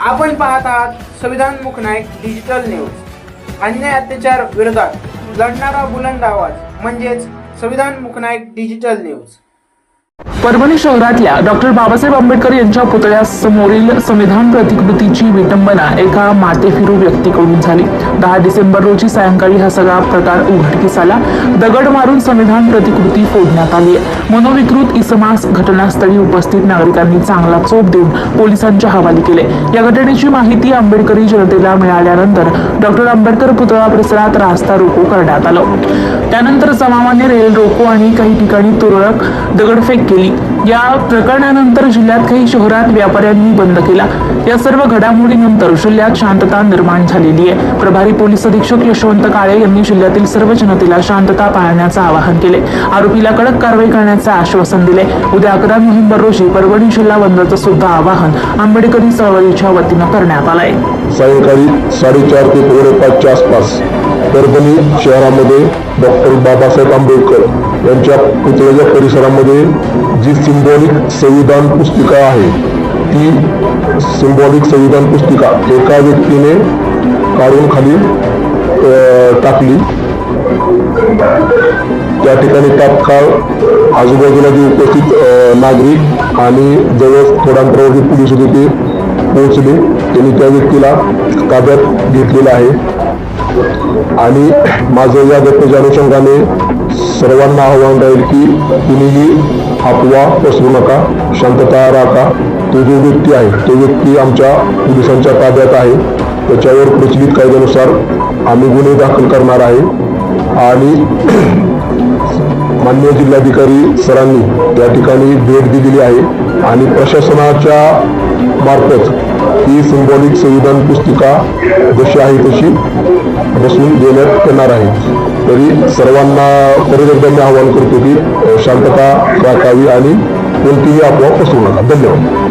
आपण पाहत आहात संविधान मुखनायक डिजिटल न्यूज अन्याय अत्याचार विरोधात लढणारा बुलंद आवाज म्हणजेच संविधान मुखनायक डिजिटल न्यूज परभणी शहरातल्या डॉक्टर बाबासाहेब आंबेडकर यांच्या पुतळ्यासमोरील संविधान प्रतिकृतीची विटंबना एका मातेफिरू व्यक्तीकडून झाली. दहा डिसेंबर रोजी सायंकाळी हा सगळा प्रकार उघडकीस आला दगड मारून संविधान प्रतिकृती फोडण्यात आली. आहे मनोविकृत इसमास घटनास्थळी उपस्थित नागरिकांनी चांगला चोप देऊन पोलिसांच्या हवाली केले. या घटनेची माहिती आंबेडकरी जनतेला मिळाल्यानंतर डॉक्टर आंबेडकर पुतळा परिसरात रास्ता रोको करण्यात आलं. त्यानंतर समामान्य रेल रोको आणि काही ठिकाणी तुरळक दगडफेक केली. या प्रकरणानंतर जिल्ह्यात काही शहरात व्यापाऱ्यांनी बंद केला. या सर्व घडामोडीनंतर जिल्ह्यात शांतता निर्माण झालेली आहे. प्रभारी पोलीस अधीक्षक यशवंत काळे यांनी जिल्ह्यातील सर्व जनतेला शांतता पाळण्याचं आवाहन केले. आरोपीला कडक कारवाई करण्याचं आश्वासन दिले. उद्या अकरा नोव्हेंबर रोजी परभणी जिल्हा बंदचं सुद्धा आवाहन आंबेडकरी चळवळीच्या वतीनं करण्यात आलंय. सायंकाळी साडेचार ते पावणे पाचच्या आसपास परभणी शहरामध्ये डॉक्टर बाबासाहेब आंबेडकर यांच्या पुतळ्याच्या परिसरामध्ये जी सिंबॉलिक संविधान पुस्तिका आहे ती सिंबॉलिक संविधान पुस्तिका एका व्यक्तीने काढून खाली टाकली. त्या ठिकाणी तात्काळ आजूबाजूला जे उपस्थित नागरिक आणि जवळ थोड्या अंतरावरती पोलीस होते ते पोहोचले. त्यांनी त्या व्यक्तीला ताब्यात घेतलेलं आहे. आणि माझं या घटनेच्या अनुषंगाने सर्वांना आव्हान राहील की कुणीही अफवा पसरू नका शांतता राखा. तो जो व्यक्ती आहे तो व्यक्ती आमच्या पोलिसांच्या ताब्यात आहे. त्याच्यावर प्रचलित कायद्यानुसार आम्ही गुन्हे दाखल करणार आहे. आणि मान्य जिल्हाधिकारी सरांनी त्या ठिकाणी भेट दिलेली आहे. आणि प्रशासनाच्या मार्फत ही सिंबॉलिक संविधान पुस्तिका जशी आहे तशी बसून देण्यात येणार आहे. तरी सर्वांना परत एकदा मी आवाहन करतो की शांतता राखावी आणि कोणतीही अफवा पसरू नका. धन्यवाद.